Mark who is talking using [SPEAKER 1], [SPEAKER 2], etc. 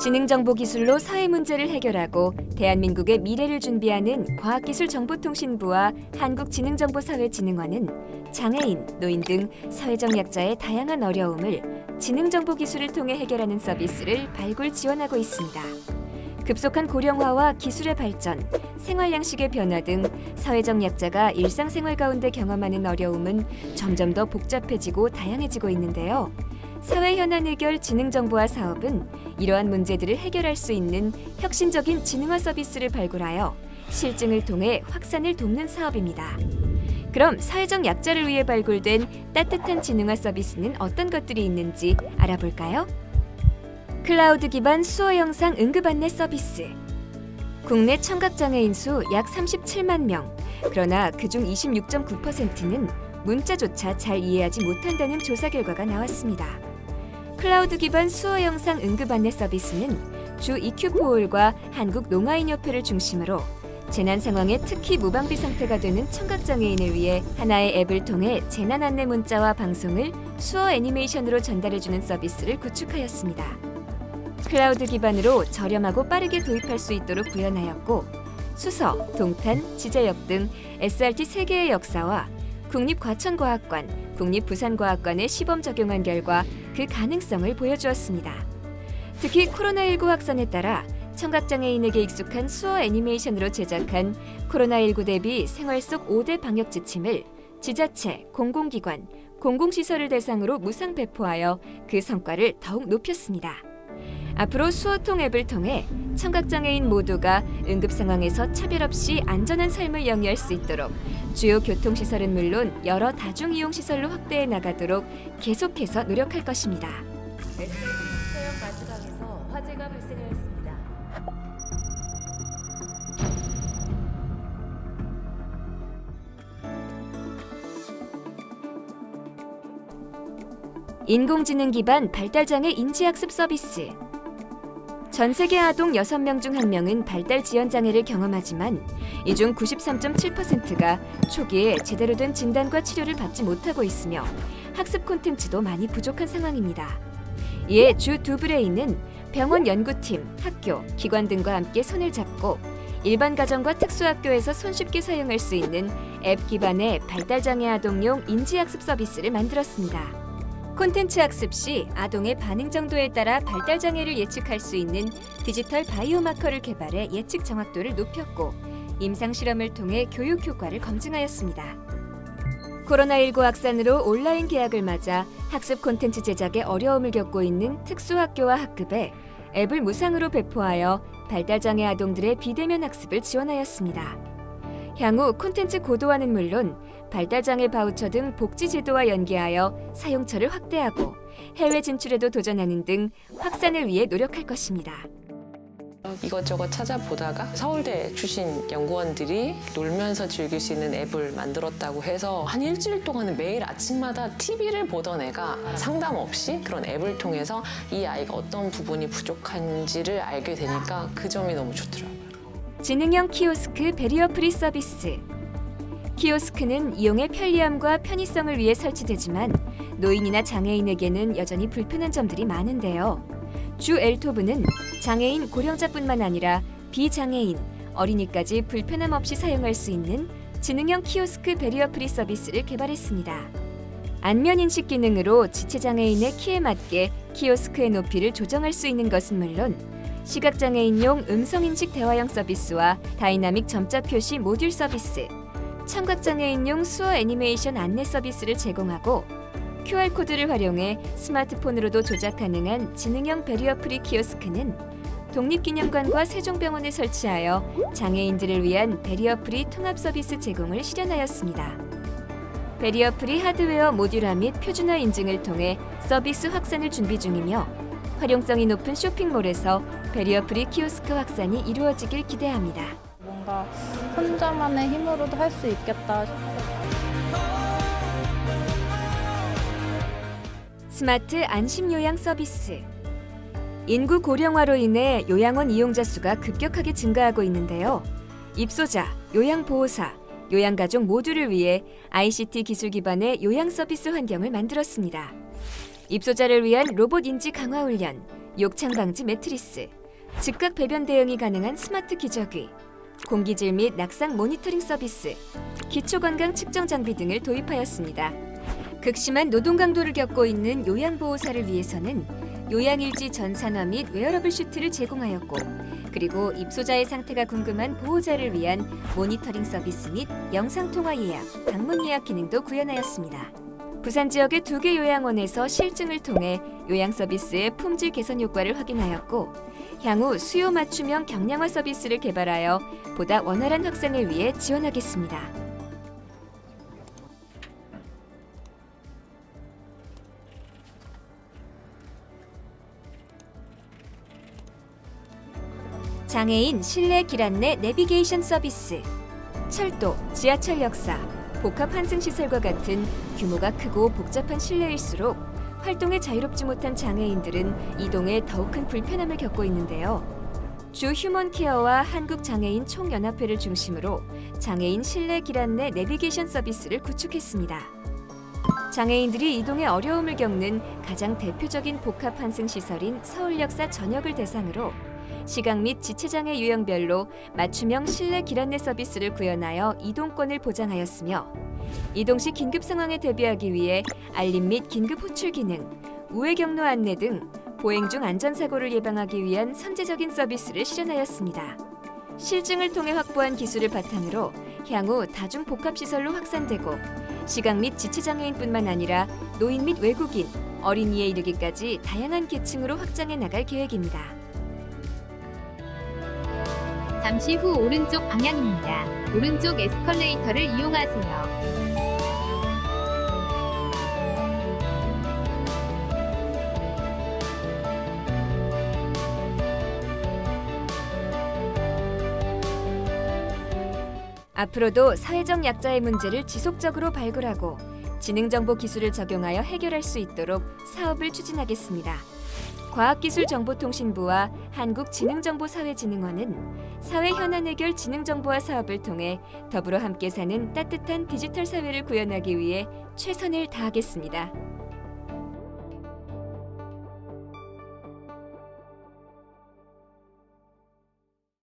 [SPEAKER 1] 지능정보 기술로 사회 문제를 해결하고 대한민국의 미래를 준비하는 과학기술정보통신부와 한국지능정보사회진흥원은 장애인, 노인 등 사회적 약자의 다양한 어려움을 지능정보 기술을 통해 해결하는 서비스를 발굴 지원하고 있습니다. 급속한 고령화와 기술의 발전, 생활 양식의 변화 등 사회적 약자가 일상생활 가운데 경험하는 어려움은 점점 더 복잡해지고 다양해지고 있는데요. 사회 현안 해결 지능 정보화 사업은 이러한 문제들을 해결할 수 있는 혁신적인 지능화 서비스를 발굴하여 실증을 통해 확산을 돕는 사업입니다. 그럼 사회적 약자를 위해 발굴된 따뜻한 지능화 서비스는 어떤 것들이 있는지 알아볼까요? 클라우드 기반 수어 영상 응급 안내 서비스. 국내 청각 장애인 수 약 37만 명. 그러나 그중 26.9%는 문자조차 잘 이해하지 못한다는 조사 결과가 나왔습니다. 클라우드 기반 수어 영상 응급 안내 서비스는 주 이큐포홀과 한국 농아인협회를 중심으로 재난 상황에 특히 무방비 상태가 되는 청각 장애인을 위해 하나의 앱을 통해 재난 안내 문자와 방송을 수어 애니메이션으로 전달해 주는 서비스를 구축하였습니다. 클라우드 기반으로 저렴하고 빠르게 도입할 수 있도록 구현하였고 수서, 동탄, 지제역 등 SRT 세 개의 역사와 국립과천과학관, 국립부산과학관에 시범 적용한 결과 그 가능성을 보여주었습니다. 특히 코로나19 확산에 따라 청각장애인에게 익숙한 수어 애니메이션으로 제작한 코로나19 대비 생활 속 5대 방역 지침을 지자체, 공공기관, 공공시설을 대상으로 무상 배포하여 그 성과를 더욱 높였습니다. 앞으로 수어통 앱을 통해 청각장애인 모두가 응급 상황에서 차별 없이 안전한 삶을 영위할 수 있도록 주요 교통시설은 물론 여러 다중이용시설로 확대해 나가도록 계속해서 노력할 것입니다. 인공지능 기반 발달장애 인지학습 서비스. 전 세계 아동 6명 중 1명은 발달 지연 장애를 경험하지만 이 중 93.7%가 초기에 제대로 된 진단과 치료를 받지 못하고 있으며 학습 콘텐츠도 많이 부족한 상황입니다. 이에 주 두브레인은 병원 연구팀, 학교, 기관 등과 함께 손을 잡고 일반 가정과 특수학교에서 손쉽게 사용할 수 있는 앱 기반의 발달장애 아동용 인지학습 서비스를 만들었습니다. 콘텐츠 학습 시 아동의 반응 정도에 따라 발달 장애를 예측할 수 있는 디지털 바이오마커를 개발해 예측 정확도를 높였고 임상 실험을 통해 교육 효과를 검증하였습니다. 코로나19 확산으로 온라인 개학을 맞아 학습 콘텐츠 제작에 어려움을 겪고 있는 특수학교와 학급에 앱을 무상으로 배포하여 발달장애 아동들의 비대면 학습을 지원하였습니다. 향후 콘텐츠 고도화는 물론 발달장애 바우처 등 복지 제도와 연계하여 사용처를 확대하고 해외 진출에도 도전하는 등 확산을 위해 노력할 것입니다.
[SPEAKER 2] 이것저것 찾아보다가 서울대 출신 연구원들이 놀면서 즐길 수 있는 앱을 만들었다고 해서 한 일주일 동안은 매일 아침마다 TV를 보던 애가 상담 없이 그런 앱을 통해서 이 아이가 어떤 부분이 부족한지를 알게 되니까 그 점이 너무 좋더라고요.
[SPEAKER 1] 지능형 키오스크 베리어 프리 서비스. 키오스크는 이용의 편리함과 편의성을 위해 설치되지만 노인이나 장애인에게는 여전히 불편한 점들이 많은데요. 주 엘토브는 장애인 고령자뿐만 아니라 비장애인, 어린이까지 불편함 없이 사용할 수 있는 지능형 키오스크 베리어 프리 서비스를 개발했습니다. 안면 인식 기능으로 지체 장애인의 키에 맞게 키오스크의 높이를 조정할 수 있는 것은 물론 시각장애인용 음성인식 대화형 서비스와 다이나믹 점자 표시 모듈 서비스, 청각장애인용 수어 애니메이션 안내 서비스를 제공하고 QR코드를 활용해 스마트폰으로도 조작 가능한 지능형 베리어 프리 키오스크는 독립기념관과 세종병원에 설치하여 장애인들을 위한 베리어 프리 통합 서비스 제공을 실현하였습니다. 베리어 프리 하드웨어 모듈화 및 표준화 인증을 통해 서비스 확산을 준비 중이며 활용성이 높은 쇼핑몰에서 베리어 프리 키오스크 확산이 이루어지길 기대합니다.
[SPEAKER 3] 뭔가 혼자만의 힘으로도 할 수 있겠다.
[SPEAKER 1] 스마트 안심 요양 서비스. 인구 고령화로 인해 요양원 이용자 수가 급격하게 증가하고 있는데요. 입소자, 요양보호사, 요양가족 모두를 위해 ICT 기술 기반의 요양 서비스 환경을 만들었습니다. 입소자를 위한 로봇 인지 강화 훈련, 욕창 방지 매트리스, 즉각 배변 대응이 가능한 스마트 기저귀, 공기질 및 낙상 모니터링 서비스, 기초 건강 측정 장비 등을 도입하였습니다. 극심한 노동 강도를 겪고 있는 요양 보호사를 위해서는 요양일지 전산화 및 웨어러블 슈트를 제공하였고 그리고 입소자의 상태가 궁금한 보호자를 위한 모니터링 서비스 및 영상 통화 예약, 방문 예약 기능도 구현하였습니다. 부산 지역의 두 개 요양원에서 실증을 통해 요양 서비스의 품질 개선 효과를 확인하였고 향후 수요 맞춤형 경량화 서비스를 개발하여 보다 원활한 확산을 위해 지원하겠습니다. 장애인 실내 길 안내 내비게이션 서비스, 철도, 지하철 역사, 복합 환승 시설과 같은 규모가 크고 복잡한 실내일수록 활동에 자유롭지 못한 장애인들은 이동에 더욱 큰 불편함을 겪고 있는데요. 주 휴먼 케어와 한국 장애인 총연합회를 중심으로 장애인 실내 길 안내 내비게이션 서비스를 구축했습니다. 장애인들이 이동에 어려움을 겪는 가장 대표적인 복합 환승 시설인 서울역사 전역을 대상으로 시각 및 지체장애 유형별로 맞춤형 실내 길 안내 서비스를 구현하여 이동권을 보장하였으며 이동 시 긴급 상황에 대비하기 위해 알림 및 긴급 호출 기능, 우회 경로 안내 등 보행 중 안전사고를 예방하기 위한 선제적인 서비스를 실현하였습니다. 실증을 통해 확보한 기술을 바탕으로 향후 다중 복합 시설로 확산되고 시각 및 지체 장애인뿐만 아니라 노인 및 외국인, 어린이에 이르기까지 다양한 계층으로 확장해 나갈 계획입니다.
[SPEAKER 4] 잠시 후 오른쪽 방향입니다. 오른쪽 에스컬레이터를 이용하세요.
[SPEAKER 1] 앞으로도 사회적 약자의 문제를 지속적으로 발굴하고 지능정보 기술을 적용하여 해결할 수 있도록 사업을 추진하겠습니다. 과학기술정보통신부와 한국지능정보사회진흥원은 사회 현안 해결 지능정보화 사업을 통해 더불어 함께 사는 따뜻한 디지털 사회를 구현하기 위해 최선을 다하겠습니다.